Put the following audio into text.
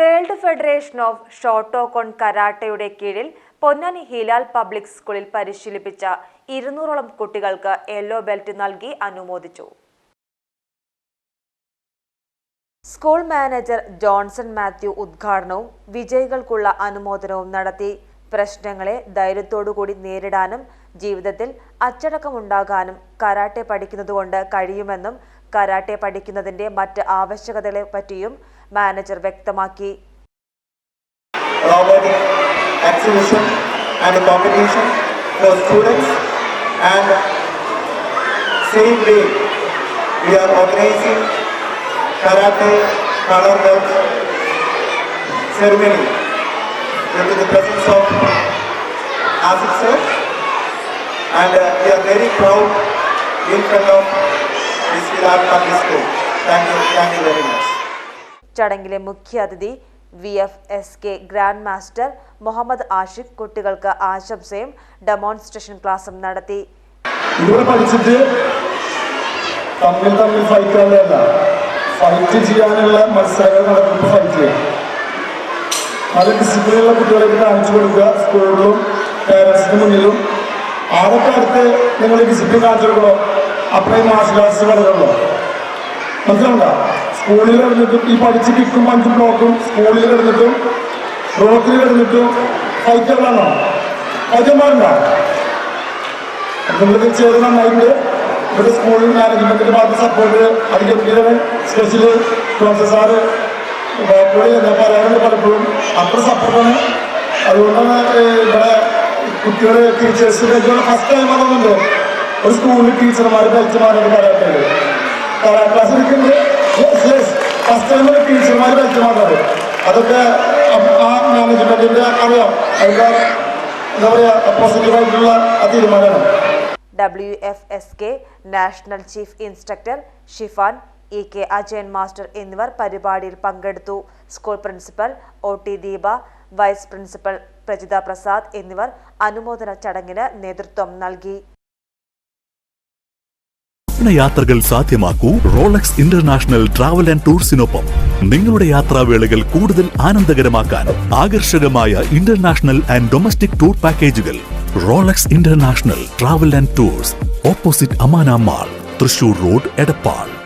World federation of Shotokan കരാട്ടയുടെ കീഴിൽ Ponnani Hilal public സ്കൂളിൽ പരിശീലിപ്പിച്ച ഇരുന്നൂറോളം കുട്ടികൾക്ക് യെല്ലോ ബെൽറ്റ് നൽകി അനുമോദിച്ചു. സ്കൂൾ മാനേജർ ജോൺസൺ മാത്യു ഉദ്ഘാടനവും വിജയികൾക്കുള്ള അനുമോദനവും നടത്തി. പ്രശ്നങ്ങളെ ധൈര്യത്തോടുകൂടി നേരിടാനും ജീവിതത്തിൽ അച്ചടക്കമുണ്ടാകാനും കരാട്ടെ പഠിക്കുന്നതുകൊണ്ട് കഴിയുമെന്നും കരാട്ടെ പഠിക്കുന്നതിന്റെ മറ്റ് ആവശ്യകതകളെ പറ്റിയും മാനേജർ വ്യക്തമാക്കി robotic exhibition and a competition for students and same way we are organizing karate color belt ceremony with the presence of Asif sir and uh, we are very proud in front of this Virat Public School. Thank you, thank you very much. ചടങ്ങിലെ മുഖ്യാതിഥി V F S K grand master Muhammad Ashiq കുട്ടികൾക്ക് ആശംസയും demonstration ക്ലാസും നടത്തി. പഠിച്ചിട്ട് തമ്മിൽ തമ്മിൽ fight fight ചെയ്യാനുള്ള മത്സരങ്ങൾ നടക്കുമ്പോൾ ഫൈറ്റ് ചെയ്യാം. നല്ല ഡിസിപ്ലിനുള്ള കുട്ടികളെ കാണിച്ചു കൊടുക്കുക. സ്കൂളിലും പേരൻസിന് മുന്നിലും. ആരൊക്കെ അടുത്ത് നിങ്ങൾ ഡിസിപ്ലിൻ കാണിച്ചു കൊടുക്കണോ? മാർഷൽ ആർട്സ് വളരുള്ളൂ മനസ്സിലുണ്ട സ്കൂളിൽ കിടന്നിട്ടും ഈ പഠിച്ച് കിക്കും പഞ്ചും ബ്ലോക്കും സ്കൂളിൽ കിടന്നിട്ടും റോട്ടിൽ കിടന്നിട്ടും ഫൈറ്റുകളാണോ ഫൈറ്റ് നമ്മൾ ചെയ്ത് നന്നായിട്ട് ഇവിടെ സ്കൂളിൽ മാനേജ്മെന്റിന്റെ ഭാഗത്ത് സപ്പോർട്ട് അതിന്റെ സ്പെഷ്യൽ പ്രൊഫസർ സാറ് പറയാറുണ്ട് പലപ്പോഴും അത്ര സപ്പോർട്ടാണ് അതുകൊണ്ടാണ് ഇവിടെ കുട്ടികളെ ടീച്ചേഴ്സ് ഫസ്റ്റ് ടൈം അതൊന്നുണ്ട് ഒരു സ്കൂളിൽ ടീച്ചർമാർ ബെൽറ്റുമാരൊക്കെ പറയാറുണ്ട്. കലാ ക്ലാസ് എടുക്കുന്നുണ്ട്. ഫസ്റ്റ് ടീച്ചർമാർ ബെൽറ്റുമാരുണ്ട് അതൊക്കെ ആ മാനേജ്മെന്റിന്റെ അറിയാം. അതിന്റെ എന്താ പറയാ പോസിറ്റീവായിട്ടുള്ള ആ തീരുമാനമാണ്. W F S K national chief instructor Shifan E K Ajayan master എന്നിവർ പരിപാടിയിൽ പങ്കെടുത്തു. School principal O T Deepa vice principal Prajitha Prasad എന്നിവർ അനുമോദന ചടങ്ങിന് നേതൃത്വം നൽകി. യാത്രകൾ സാധ്യമാക്കൂ റോളക്സ് ഇന്റർനാഷണൽ ട്രാവൽ ആൻഡ് ടൂർസിനൊപ്പം നിങ്ങളുടെ യാത്രാവേളകൾ കൂടുതൽ ആനന്ദകരമാക്കാൻ ആകർഷകമായ ഇന്റർനാഷണൽ ആൻഡ് ഡൊമസ്റ്റിക് ടൂർ പാക്കേജുകൾ. Rolex international travel and tours opposite Amana mall Thrissur road Edappal.